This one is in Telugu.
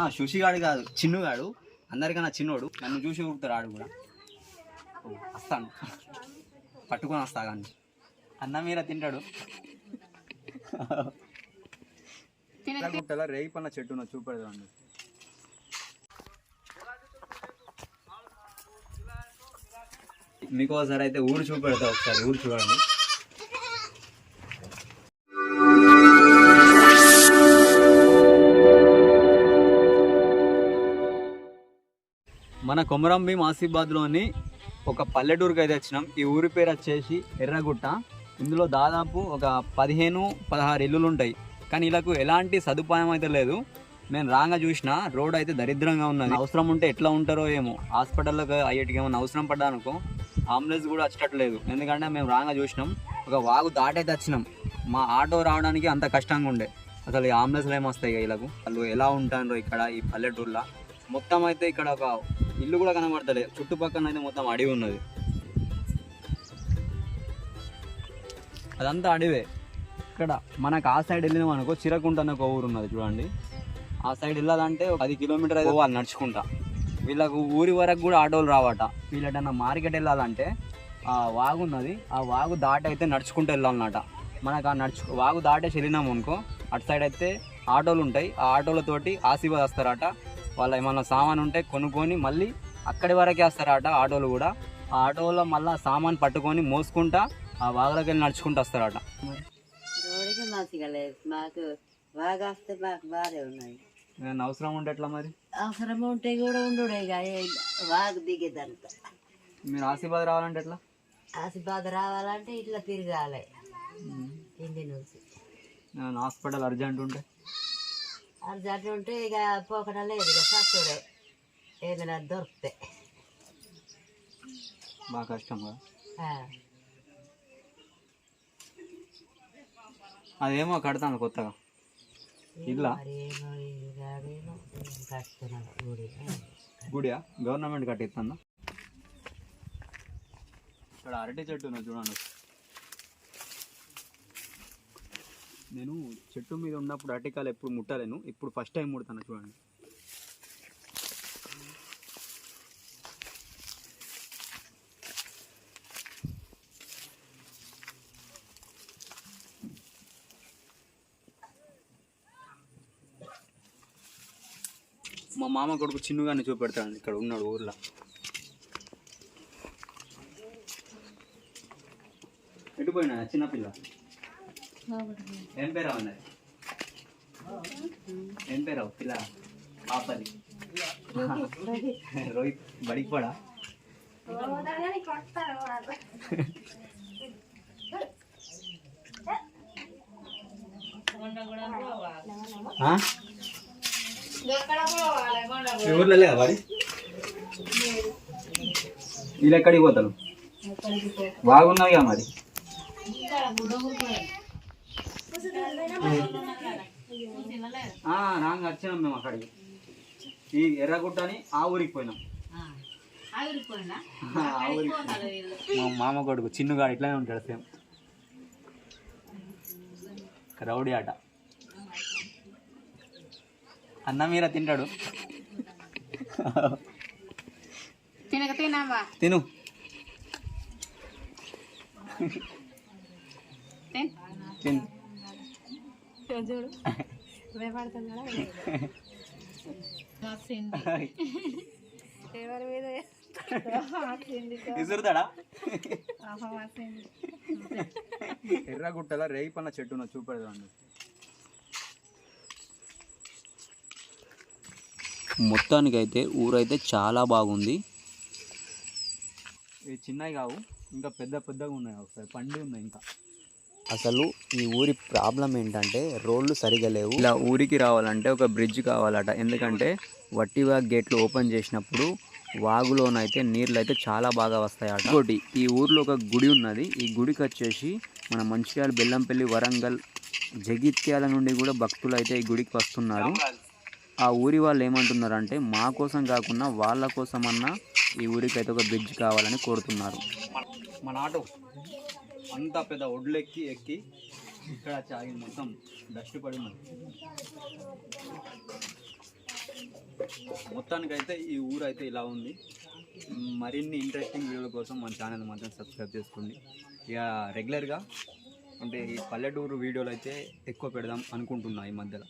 ఆ శుషిగాడు కాదు చిన్నుగాడు. అందరికన్నా చిన్నోడు. నన్ను చూసి ఊపుతాడు ఆడు కూడా. వస్తాను. పట్టుకొని వస్తా కానీ అన్న మీర తింటాడు. గుట్టలో రేగి పన్న చెట్టు ఉన్న చూపెడదామండి. మీకు ఒకసారి అయితే ఊరు చూపెడతా ఒకసారి ఊరు చూడండి. మన కొమరం భీం ఆసిఫాబాద్లోని ఒక పల్లెటూరుకి అయితే వచ్చినాం. ఈ ఊరి పేరు వచ్చేసి ఎర్రగుట్ట. ఇందులో దాదాపు ఒక పదిహేను పదహారు ఇల్లులు ఉంటాయి. కానీ వీళ్ళకు ఎలాంటి సదుపాయం అయితే లేదు. నేను రాగా చూసిన రోడ్ అయితే దరిద్రంగా ఉన్నది. అవసరం ఉంటే ఎట్లా ఉంటారో ఏమో. హాస్పిటల్లోకి అయ్యేటికి ఏమైనా అవసరం పడ్డానుకో అంబులెన్స్ కూడా వచ్చేటట్లేదు. ఎందుకంటే మేము రాగా చూసినాం ఒక వాగు దాటైతే వచ్చినాం. మా ఆటో రావడానికి అంత కష్టంగా ఉండే. అసలు ఈ అంబులెన్స్లు ఏమొస్తాయి వీళ్ళకు వాళ్ళు ఎలా ఉంటారో ఇక్కడ ఈ పల్లెటూరులో? మొత్తం అయితే ఇక్కడ ఒక ఇల్లు కూడా కనబడతలే చుట్టుపక్కల అయితే మొత్తం అడవి ఉన్నది. అదంతా అడవే. ఇక్కడ మనకు ఆ సైడ్ వెళ్ళినాం అనుకో చిరకుంట అనే ఒక ఊరు ఉన్నది చూడండి. ఆ సైడ్ వెళ్ళాలంటే ఒక పది కిలోమీటర్ అయితే వాళ్ళు నడుచుకుంటా. వీళ్ళకు ఊరి వరకు కూడా ఆటోలు రావట. వీళ్ళటన్నా మార్కెట్ వెళ్ళాలంటే ఆ వాగు ఉన్నది. ఆ వాగు దాటి అయితే నడుచుకుంటూ వెళ్ళాలన్నమాట. మనకు ఆ నడుచు వాగు దాటేసి వెళ్ళినాం అనుకో అటు సైడ్ అయితే ఆటోలు ఉంటాయి. ఆ ఆటోలతోటి ఆశీర్వాద్ వస్తారట వాళ్ళ ఏమన్నా సామాన్ ఉంటే కొనుక్కొని మళ్ళీ అక్కడి వరకే వస్తారట ఆటోలు కూడా. ఆ ఆటోలో మళ్ళీ సామాన్ పట్టుకొని మోసుకుంటా ఆ వాగులోకి వెళ్ళి నడుచుకుంటూ వస్తారట. రోడ్డుకి మంచిగా లేదు. మాకు బాగా వస్తే మాకు ఉన్నాయి అవసరం ఉంటే ఎట్లా మరి? అవసరం ఉంటే కూడా ఉండు వాగు దిగేదంతా. మీరు ఆశీర్వాద్ రావాలంటే ఎట్లా? ఆసిబాద్ రావాలంటే ఇట్లా తిరగాలి. ఇంటి నుంచి. హాస్పిటల్ అర్జెంట్ ఉంటే? అర్జెంట్ ఉంటే ఇక పోకడం లేదు ఇక చచ్చుడే ఏదైనా దొరికితే. బాగా కష్టం కదా. ఆ. అదేమో కడతాను కొత్తగా. ఇల్లా? గుడి? గుడియా? గవర్నమెంట్ కట్టిస్తుందా? ఇక్కడ అరటి చెట్టు చూడండి. నేను చెట్టు మీద ఉన్నప్పుడు అటికాలు ఎప్పుడు ముట్టలేను. ఇప్పుడు ఫస్ట్ టైం ముడతాను చూడండి. మా మామ కొడుకు చిన్నగానే చూపెడతాడు ఇక్కడ ఉన్నాడు ఊర్లో. ఎటు పోయినా చిన్నపిల్ల ఏం పేరు ఉన్నది ఏం పేరు పిల్ల? పాపది రోహిత్ బడికి పోడా ఆ? ఊర్లో లేదా బడి వీళ్ళు ఎక్కడికి పోతారు? కదా మరి? రాంగ్ వచ్చినాం మేము అక్కడికి. ఈ ఎర్రగుట్ట అని ఆ ఊరికి పోయినాం. ఆ ఊరికి మా మామ కొడుకు చిన్నుగాడు ఇట్లానే ఉంటాడు సేమ్. రౌడీ ఆట. అన్న మీర తింటాడు. తినక తినవా? తిను. తిన్. తిను. చూడు భయపడుతున్నాడా? ఎవరి మీద వచ్చింది ఎర్రగుట్టలో రేగి పన్న చెట్టు ఉన్నది చూపెడదాండి మొత్తానికైతే ఊరైతే చాలా బాగుంది. ఇవి చిన్నవి కావు ఇంకా పెద్ద పెద్దగా ఉన్నాయి ఒకసారి పండి ఉన్నాయి ఇంకా. అసలు ఈ ఊరి ప్రాబ్లం ఏంటంటే రోడ్లు సరిగా లేవు. ఇలా ఊరికి రావాలంటే ఒక బ్రిడ్జ్ కావాలట. ఎందుకంటే వట్టివా గేట్లు ఓపెన్ చేసినప్పుడు వాగులోనైతే నీళ్ళు అయితే చాలా బాగా వస్తాయట. ఇంకోటి ఈ ఊర్లో ఒక గుడి ఉన్నది. ఈ గుడికి వచ్చేసి మన మంచిర్యాల బెల్లంపల్లి వరంగల్ జగిత్యాల నుండి కూడా భక్తులు అయితే ఈ గుడికి వస్తున్నారు. ఆ ఊరి వాళ్ళు ఏమంటున్నారంటే మా కోసం కాకుండా వాళ్ళ కోసమన్నా ఈ ఊరికి అయితే ఒక బ్రిడ్జ్ కావాలని కోరుతున్నారు. మన ఆటో. అంత పెద్ద ఒడ్లెక్కి ఎక్కి ఇక్కడ చాగి మొత్తం డస్ట్ పడి మొత్తానికైతే ఈ ఊరు అయితే ఇలా ఉంది. మరిన్ని ఇంట్రెస్టింగ్ వీడియోల కోసం మన ఛానల్ మాత్రం సబ్స్క్రైబ్ చేసుకోండి. ఇక రెగ్యులర్గా అంటే ఈ పల్లెటూరు వీడియోలు అయితే ఎక్కువ పెడదాం అనుకుంటున్నా ఈ మధ్యలో.